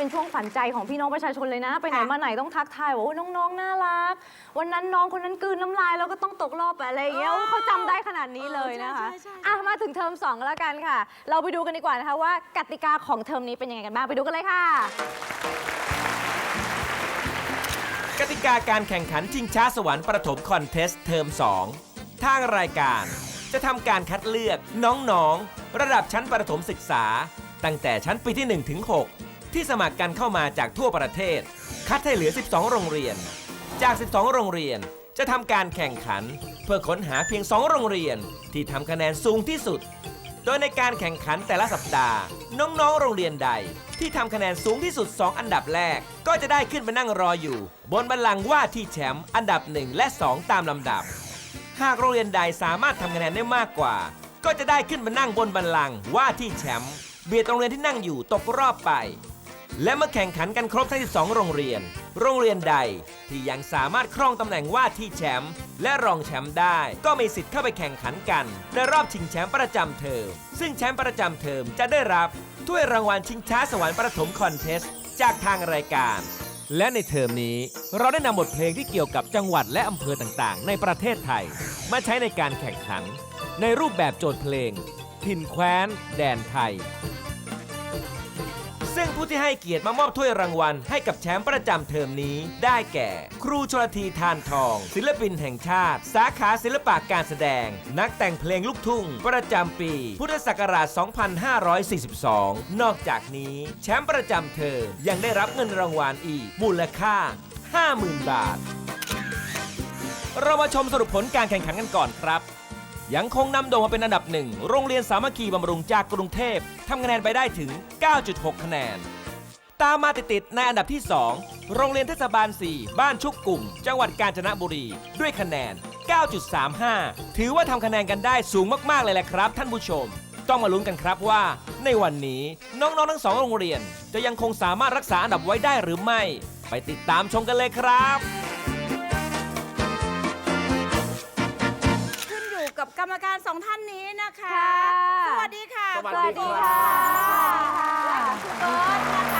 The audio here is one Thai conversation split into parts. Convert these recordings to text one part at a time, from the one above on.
เป็นช่วงฝันใจของพี่น้องประชาชนเลยนะ ไปไหนมาไหนต้องทักทายว่าโอ้น้องๆน่ารัก วันนั้นน้องคนนั้นกลืนน้ำลายแล้วก็ต้องตกรอบไปอะไรอย่างเงี้ยโอ้เขาจำได้ขนาดนี้เลยนะคะใช่ใช่ใช่ อะมาถึงเทอม2แล้วกันค่ะ เราไปดูกันดีกว่านะคะว่ากติกาของเทอมนี้เป็นยังไงกันบ้างไปดูกันเลยค่ะ กติกาการแข่งขันชิงช้าสวรรค์ประถมคอนเทสต์เทอม 2 ทางรายการ จะทำการคัดเลือกน้องๆ ระดับชั้นประถมศึกษา ตั้งแต่ชั้นปีที่ 1 ถึง 6 ที่สมัครกันเข้ามาจากทั่วประเทศ คัดให้เหลือ 12 โรงเรียน จาก 12 โรงเรียนจะทำการแข่งขัน เพื่อค้นหาเพียง 2 โรงเรียนที่ทำคะแนนสูงที่สุด โดยในการแข่งขันแต่ละสัปดาห์ น้องๆ โรงเรียนใด ที่ทำคะแนนสูงที่สุด 2 อันดับแรก ก็จะได้ขึ้นไปนั่งรออยู่ บนบัลลังก์ว่าที่แชมป์อันดับ 1 และ 2 ตามลำดับ หากโรงเรียนใดสามารถทำคะแนนได้มากกว่า ก็จะได้ขึ้นมานั่งบนบัลลังก์ว่าที่แชมป์เบียดโรงเรียนที่นั่งอยู่ตกรอบไป และเมื่อแข่งขันกันครบทั้ง 12 โรงเรียน โรงเรียนใดที่ยังสามารถครองตำแหน่งว่าที่แชมป์และรองแชมป์ได้ ก็มีสิทธิ์เข้าไปแข่งขันกัน ในรอบชิงแชมป์ประจำเทอม ซึ่งแชมป์ประจำเทอมจะได้รับถ้วยรางวัลชิงช้าสวรรค์ประถมคอนเทสต์จากทางรายการ และในเทอมนี้เราได้นำบทเพลงที่เกี่ยวกับจังหวัดและอำเภอต่างๆ ในประเทศไทย มาใช้ในการแข่งขัน ในรูปแบบโจทย์เพลงถิ่นแคว้น แดนไทย ผู้ที่ให้เกียรติมามอบถ้วยรางวัล ให้กับแชมป์ประจำเทอมนี้ ได้แก่ ครูชลทีทานทอง ศิลปินแห่งชาติ สาขาศิลปะการแสดง นักแต่งเพลงลูกทุ่ง ประจำปี พุทธศักราช 2542 นอกจากนี้ แชมป์ประจำเทอมยังได้รับเงินรางวัลอีก มูลค่า 50,000 บาท เรามาชมสรุปผลการแข่งขันกันก่อนครับ ยังคงนำโด่งมาเป็นอันดับหนึ่งโรงเรียนสามัคคีบำรุงจากกรุงเทพทำคะแนนไปได้ถึง 9.6 คะแนน ตามมาติดๆในอันดับที่ 2 โรงเรียนเทศบาล 4 บ้านชุกกลุ่ม จังหวัดกาญจนบุรี ด้วยคะแนน 9.35 ถือว่าทำคะแนนกันได้สูงมากๆเลยแหละครับ ท่านผู้ชม ต้องมาลุ้นกันครับว่า ในวันนี้น้องๆทั้งสองโรงเรียน จะยังคงสามารถรักษาอันดับไว้ได้หรือไม่ ไปติดตามชมกันเลยครับ กับกรรมการสองท่านนี้นะคะ ค่ะสวัสดีค่ะสวัสดีค่ะคุณเบิร์ตนะคะคุณสุริน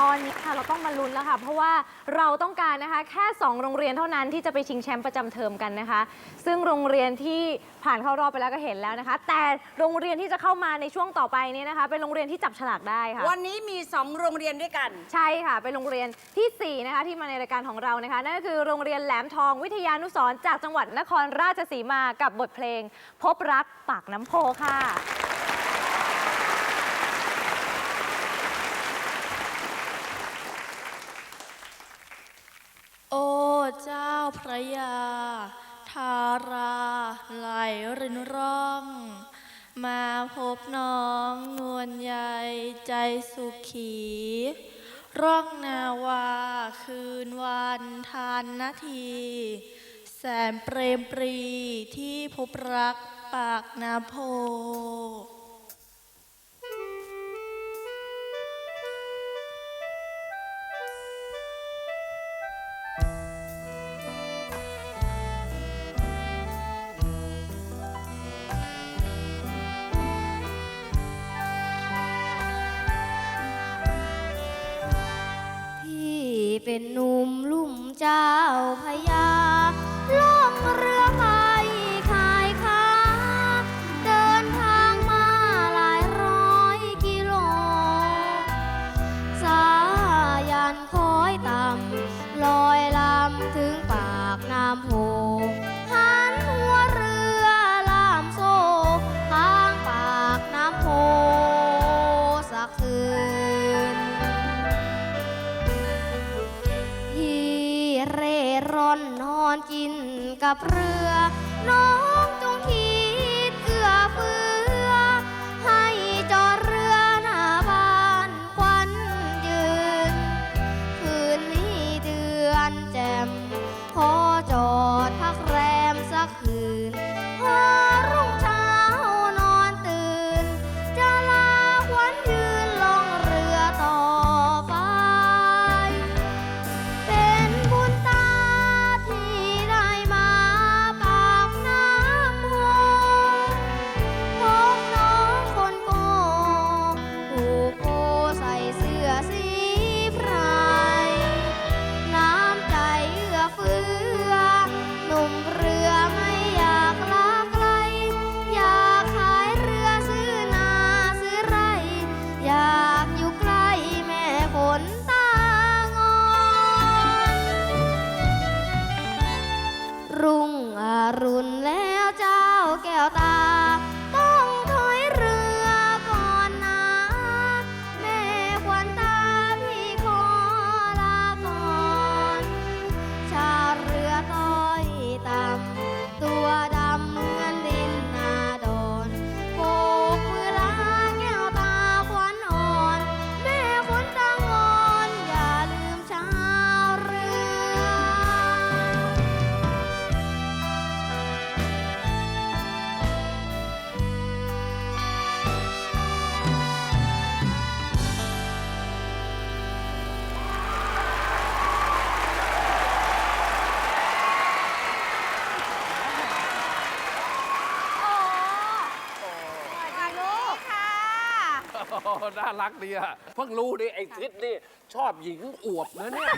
ตอนนี้ค่ะเราต้องมาลุ้นแล้วค่ะ เพราะว่าเราต้องการนะคะแค่ 2 โรงเรียนเท่านั้นที่จะไปชิงแชมป์ประจำเทอมกันนะคะ ซึ่งโรงเรียนที่ผ่านเข้ารอบไปแล้วก็เห็นแล้วนะคะ แต่โรงเรียนที่จะเข้ามาในช่วงต่อไปนี้นะคะ เป็นโรงเรียนที่จับฉลากได้ค่ะ วันนี้มี 2 โรงเรียนด้วยกัน ใช่ค่ะ เป็นโรงเรียนทีสี่4นะคะที่มาในรายการของเรานะคะ นั่นก็คือโรงเรียนแหลมทองวิทยานุสรณ์จากจังหวัดนครราชสีมากับบทเพลง พบรักปากน้ำโพค่ะ โอ้เจ้าพระยา ทาราไหลรินร่อง มาพบน้องนวลใยใจสุขี ร่องนาวาคืนวันทานนาที แสนเปรมปรีที่พบรักปากนาโพ เป็นหนุ่มลุ่มเจ้าพยา กับเรือน้องจง น่ารักดีอะเพิ่งรู้ดิไอ้ทิศนี่ชอบหญิงอวบนะเนี่ย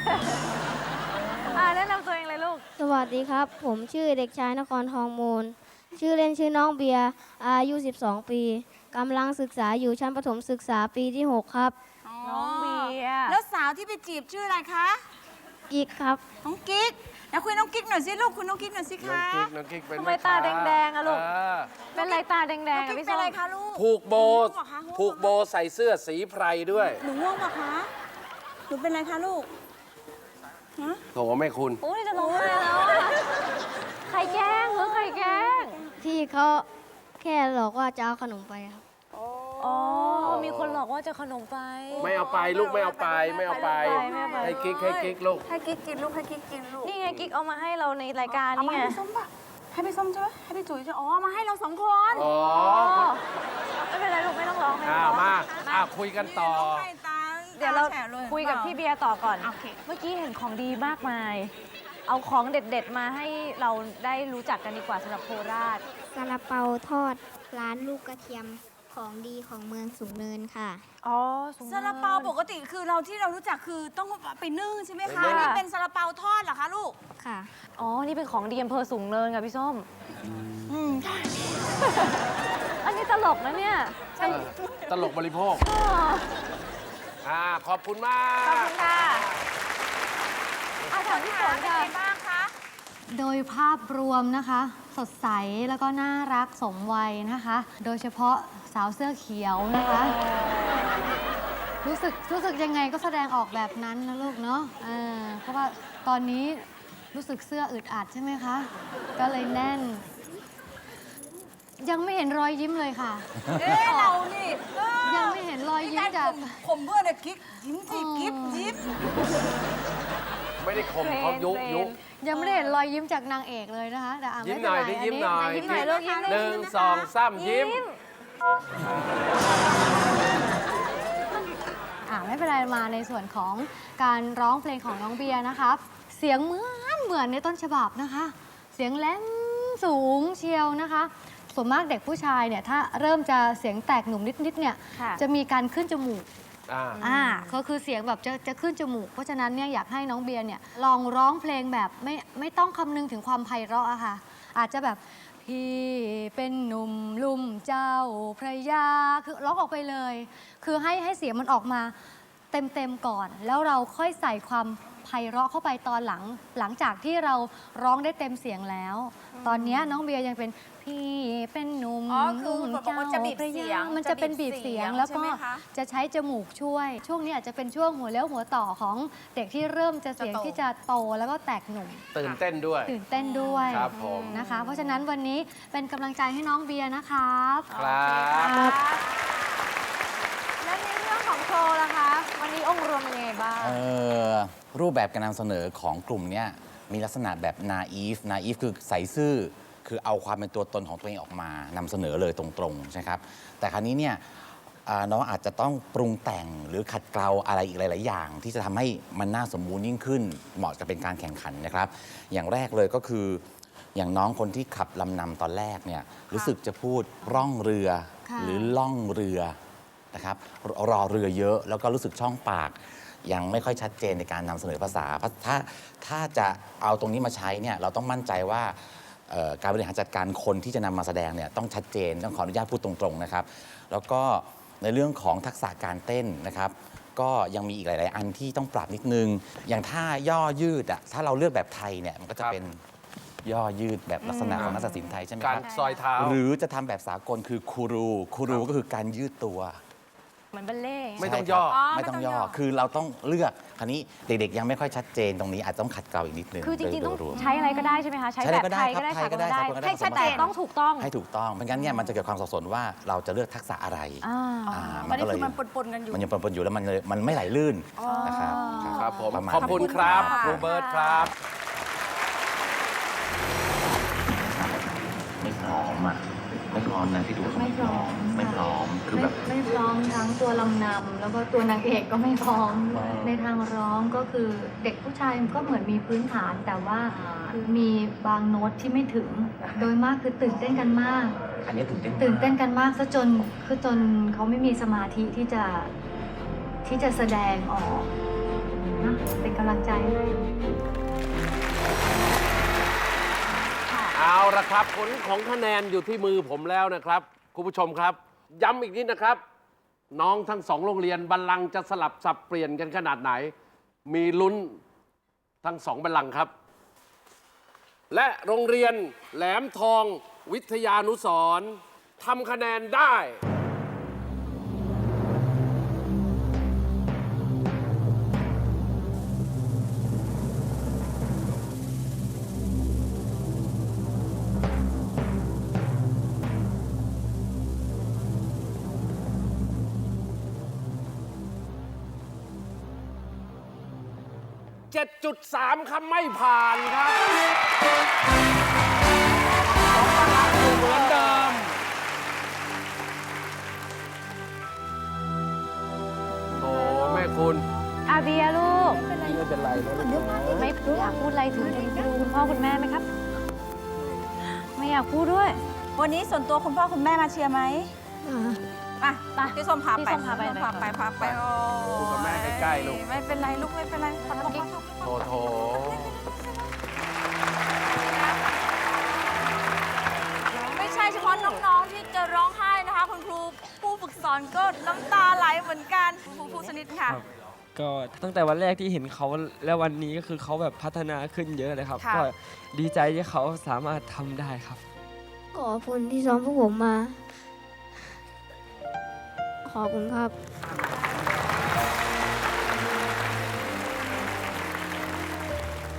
อ่าแนะนำตัวเองเลยลูก สวัสดีครับ ผมชื่อเด็กชายนครทองมูล ชื่อเล่นชื่อน้องเบียร์อายุ 12 ปีกำลังศึกษาอยู่ชั้นประถมศึกษาปีที่ 6 ครับ น้องเบียร์ แล้วสาวที่ไปจีบชื่ออะไรคะ อีกครับ น้องกิ๊กนะคุยน้องกิ๊กหน่อยสิลูกคุยน้องกิ๊กหน่อยสิน้องคะกิ๊กน้องกิ๊กเป็นทำไมตาแดงๆอะลูกเเป็นไรตาแดงน้องๆอะกิ๊กพี่เป็นส้อะไรมคะลูกผูกโบง่วงเหรอคะง่วงเหรอผูกโบใส่เสื้อสีไพรด้วยหนูง่วงปะคะหนูเป็นอะไรคะลูกฮะโถแม่คุณโอ้ยจะร้องไห้แล้วอะใครแกล้งหรือใครแกล้ง พี่เขาแค่หลอกว่าจะเอาขนมไปครับ อ๋อ มีคนหลอกว่าจะขนมไป ไม่เอาไปลูกไม่เอาไปไม่เอาไป ไม่เอาไป ให้กิ๊กให้กิ๊กลูก ให้กิ๊กกินลูกให้กิ๊กกินลูกนี่ไงกิ๊กเอามาให้เราในรายการเอานี่มาไงให้พี่ส้มปะให้พี่ส้มใช่ไหมให้พี่จุ๋ยใช่ไหมอ๋อเอามาให้เราสองคนอ๋อ ไม่เป็นไรลูกไม่ต้องร้องไม่ต้อ้าองวร้องมาอ่าคุยกันต่อร้องไห้ตาเดี๋ยวเราตแฉะลคุยกับพี่เบียร์ต่อก่อนโอเคเมื่อกี้เห็นของดีมากมาย เอาของเด็ดๆมาให้เราได้รู้จักกันดีกว่าสำหรับโคราชซาลาเปาทอดร้านลูกกระเทียม ของดีของเมืองสูงเนินค่ะ อ๋อซาลาเปาปกติคือเราที่เรารู้จักคือต้องไปนึ่งใช่ไหมคะไปนึ่ง อันนี่เป็นซาลาเปาทอดเหรอคะลูก ค่ะ อ๋อ นี่เป็นของดีอำเภอสูงเนินค่ะพี่ส้ม อืม อันนี้ตลกนะเนี่ยตลกบริโภคอ๋ออ่า ขอบคุณมาขอบกคุณค่ะอาถามพี่ฝนค่ะ บ้างคะ โดยภาพรวมนะคะ สดใสแล้วก็น่ารักสมวัยนะคะ โดยเฉพาะ สาวเสื้อเขียวนะคะ รู้สึกรู้สึกยังไงก็แสดงออกแบบนั้นนะลูกเนาะเออเพราะว่าตอนนี้รู้สึกเสื้ออึดอัดใช่ไหมคะ ก็เลยแน่น ยังไม่เห็นรอยยิ้มเลยค่ะ เอ๊ะเรานี่เออยังไม่เห็นรอยยิ้มนี่จากข่ข่มเพื่อนเนี่ยกิ๊กยิ้มสิอ๋อ กิ๊บยิ้ม ไม่ได้ข่มเขายุยุยังไม่ได้เห็นรอยยิ้มจากนางเอกเลยนะคะ แต่อะยิ้มไเป็หน่อยไรดิยิ้มหน่อยยิ้มหน่อยลูกยิ้มหน่อยหนึ่งสองสามยิ้ม อ่าไม่เป็นไรมาในส่วนของการร้องเพลงของน้องเบียร์นะครับ เสียงเหมือนเหมือนในต้นฉบับนะคะ เสียงแหลมสูงเชียวนะคะ ส่วนมากเด็กผู้ชายเนี่ยถ้าเริ่มจะเสียงแตกหนุ่มนิดๆเนี่ยค่ะ จะมีการขึ้นจมูก อ่า อ่าก็คือเสียงแบบจะจะขึ้นจมูก เพราะฉะนั้นเนี่ยอยากให้น้องเบียร์เนี่ยลองร้องเพลงแบบไม่ไม่ต้องคำนึงถึงความไพเราะอะค่ะ อาจจะแบบ พี่เป็นหนุ่มลุ่มเจ้าพระยาคือร้องออกไปเลย คือให้ให้เสียงมันออกมาเต็มเต็มๆก่อน แล้วเราค่อยใส่ความไพเราะเข้าไปตอนหลัง หลังจากที่เราร้องได้เต็มเสียงแล้ว ตอนเนี้ยน้องเบียร์ยังเป็น พี่เป็นหนุ่มอ๋อคือลุ่มบอกว่าจะบีบพรเสียงมันจะเป็นบีบเสียงแล้วใช่ก็ไหมคะจะใช้จมูกช่วย ช่วงนี้อาจจะเป็นช่วงหัวเลี้ยวหัวต่อของเด็กที่เริ่มจะเสียงจะโต ที่จะโตแล้วก็แตกหนุ่ม ตื่นเต้นด้วย ตื่นเต้นด้วยครับผม นะคะ เพราะฉะนั้นวันนี้เป็นกำลังใจให้น้องเบียร์นะครับ ครับ และในเรื่องของโชว์ล่ะคะวันนี้องค์รวมเป็นยังไงบ้าง เอ่อรูปแบบการนำเสนอของกลุ่มเนี้ยมีลักษณะแบบ naive naive คือใสซื่อ คือเอาความเป็นตัวตนของตัวเองออกมานำเสนอเลยตรงๆใช่ครับ แต่ครั้นี้เนี่ยอ่าน้องอาจจะต้องปรุงแต่งหรือขัดเกลาอะไรอีกหลาย ๆ อย่าง ที่จะทำให้มันน่าสมบูรณ์ยิ่งขึ้น เหมาะกับเป็นการแข่งขันนะครับ อย่างแรกเลยก็คือ อย่างน้องคนที่ขับลำนำตอนแรกเนี่ยรู้สึกจะพูดร่องเรือ ค่ะ หรือล่องเรือนะครับรรอเรือเยอะแล้วก็รู้สึกช่องปาก ยังไม่ค่อยชัดเจนในการนำเสนอภาษาเพราะถ้าถ้าจะเอาตรงนี้มาใช้เนี่ยเราต้องมั่นใจว่าเอ่อ การบริหารจัดการคนที่จะนำมาแสดงเนี่ยต้องชัดเจนต้องขออนุญาตพูดตรงๆนะครับ แล้วก็ในเรื่องของทักษะการเต้นนะครับก็ยังมีอีกหลาย ๆ อันที่ต้องปรับนิดนึง อย่างท่าย่อยืดอะถ้าเราเลือกแบบไทยเนี่ยมันก็จะเป็นย่อยืดแบบลักษณะของนักศิลป์ไทยใช่ไหมครับซอยเท้าหรือจะทำแบบสากลคือคูรูคูรูก็คือการยืดตัว เหมือนบัลเล่ต์ไม่ต้องใช่ครับย่อไม่ต้องย่อ คือเราต้องเลือก คราวนี้เด็กๆยังไม่ค่อยชัดเจนตรงนี้อาจจะต้องขัดเกลาอีกนิดนึงคือจริงๆ โดต้องยรวม ใช้อะไรก็ได้ใช่ไหมคะ ใช้ใช้แบอะไรบก็ได้ไทยก็ได้ครับสากลก็ไทยก็ได้ได้สากลก็ได้ให้ชัดเจนผสมผสานต้องถูกต้อง ให้ถูกต้องไม่งั้นเนี่ยมันจะเกิดความสับสนว่าเราจะเลือกทักษะอะไรอ่า อ่าตอนนี้ก็เลยคือมันปนๆกันอยู่ มันยังปนๆอยู่แล้วมันเลยมันไม่ไหลลื่นนะครับครับผมประมาณขอบคุณนั้นครับขอบคคุรูณเบิร์ตครับ ไม่พร้อมอะ ไม่พร้อมนะที่ดูเขาไม่พร้อมไม่พ ร้อมคือไม่แบบ ไม่พร้อมทั้งตัวลำนำแล้วก็ตัวนางเอกก็ไม่พร้อมอ๋อ ในทางร้องก็คือเด็กผู้ชายก็เหมือนมีพื้นฐาน แต่ว่าคือมีบางโน้ตที่ไม่ถึง โดยมากคือตื่นเต้นกันมาก อันนี้ตื่นเต้นตื่นเต้นกันมากซะจนคือจนเขาไม่มีสมาธิที่จะที่จะแสดงออกนะเป็นกำลังใจให้ เอาละครับผลของคะแนนอยู่ที่มือผมแล้วนะครับ คุณผู้ชมครับ ย้ำอีกนิดนะครับ น้องทั้งสองโรงเรียนบัลลังก์จะสลับสับเปลี่ยนกันขนาดไหน มีลุ้นทั้งสองบัลลังก์ครับ และโรงเรียนแหลมทองวิทยานุสรณ์ทำคะแนนได้ 7.3คำไม่ผ่านครับสองตารางอยู่เหมือนเดิม โอ้แม่คุณ อาเบียลูก ไม่เป็นไรนะลูกนะไม่อยากพูดอะไรถึงคุณครูคุณพ่อคุณแม่ไหมครับ ไม่อยากพูดด้วย วันนี้ส่วนตัวคุณพ่อคุณแม่มาเชียร์ไหม อะไปพี่ส้มพาไปพี่ส้มพาไปพี่ส้มพาไปพาไปโอ้พูดกับแม่ใกล้ๆลูก ไม่เป็นไรลูกไม่เป็นไรขอโทษขอโทษโถโถไม่ใช่เฉพาะน้องๆ ที่จะร้องไห้นะคะ คุณครูผู้ฝึกสอนก็น้ำตาไหลเหมือนกันคุณครูผู้สนิทค่ะ ครับก็ตั้งแต่วันแรกที่เห็นเขาแล้ววันนี้ก็คือเขาแบบพัฒนาขึ้นเยอะเลยครับ ค่ะ ก็ดีใจที่เขาสามารถทำได้ครับ ขอบคุณที่ซ้อมพวกผมมา ขอบคุณครับ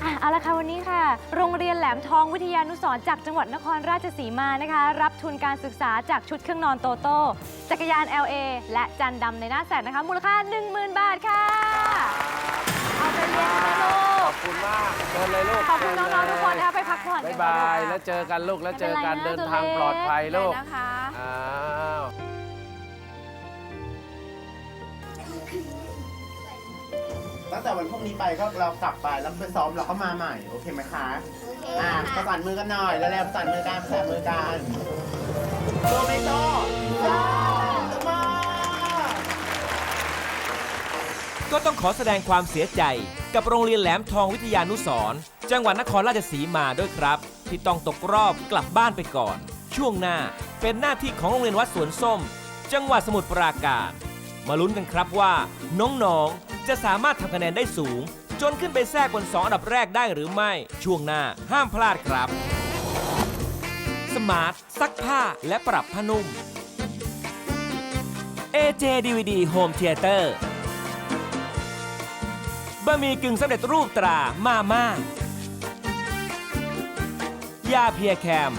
อะเอาละค่ะวันนี้ค่ะ โรงเรียนแหลมทองวิทยานุสรณ์จากจังหวัดนครราชสีมานะคะ รับทุนการศึกษาจากชุดเครื่องนอนโตโต้จักรยาน LA และจานดำในหน้าแสกนะคะ มูลค่า 10,000 บาทค่ะ เอาไปเรียนกันนะลูขก อบคุณมากเดินเลยลูกขอบคุณน้องๆทุกคนนะคะไปพักผ่อนบ๊ากัยนบายก่อนแล้วเจอกันลูก แล้วเจอกันไม่เป็นไรนะเดินทางปลอดภัยลูกนะคะ ตั้งแต่วันพรุ่งนี้ไปก็เรากลับไปแล้วไปซ้อมเราก็มาใหม่ โอเคไหมคะอ่าประสานมือกันหน่อยแล้วแล้วประสานมือกันประสานมือกันโตไม่โตโตมาก็ต้องขอแสดงความเสียใจ กับโรงเรียนแหลมทองวิทยานุสรณ์จังหวัดนครราชสีมาด้วยครับ ที่ต้องตกรอบกลับบ้านไปก่อน ช่วงหน้าเป็นหน้าที่ของโรงเรียนวัดสวนส้ม จังหวัดสมุทรปราการ มาลุ้นกันครับว่า น้องๆ จะสามารถทำคะแนนได้สูง จนขึ้นไปแทรกบนสองอันดับแรกได้หรือไม่ ช่วงหน้าห้ามพลาดครับ สมาร์ทซักผ้าและปรับผ้านุ่ม AJ DVD Home Theater บะหมี่กึ่งสำเร็จรูปตรามาม่ายาเพียแคม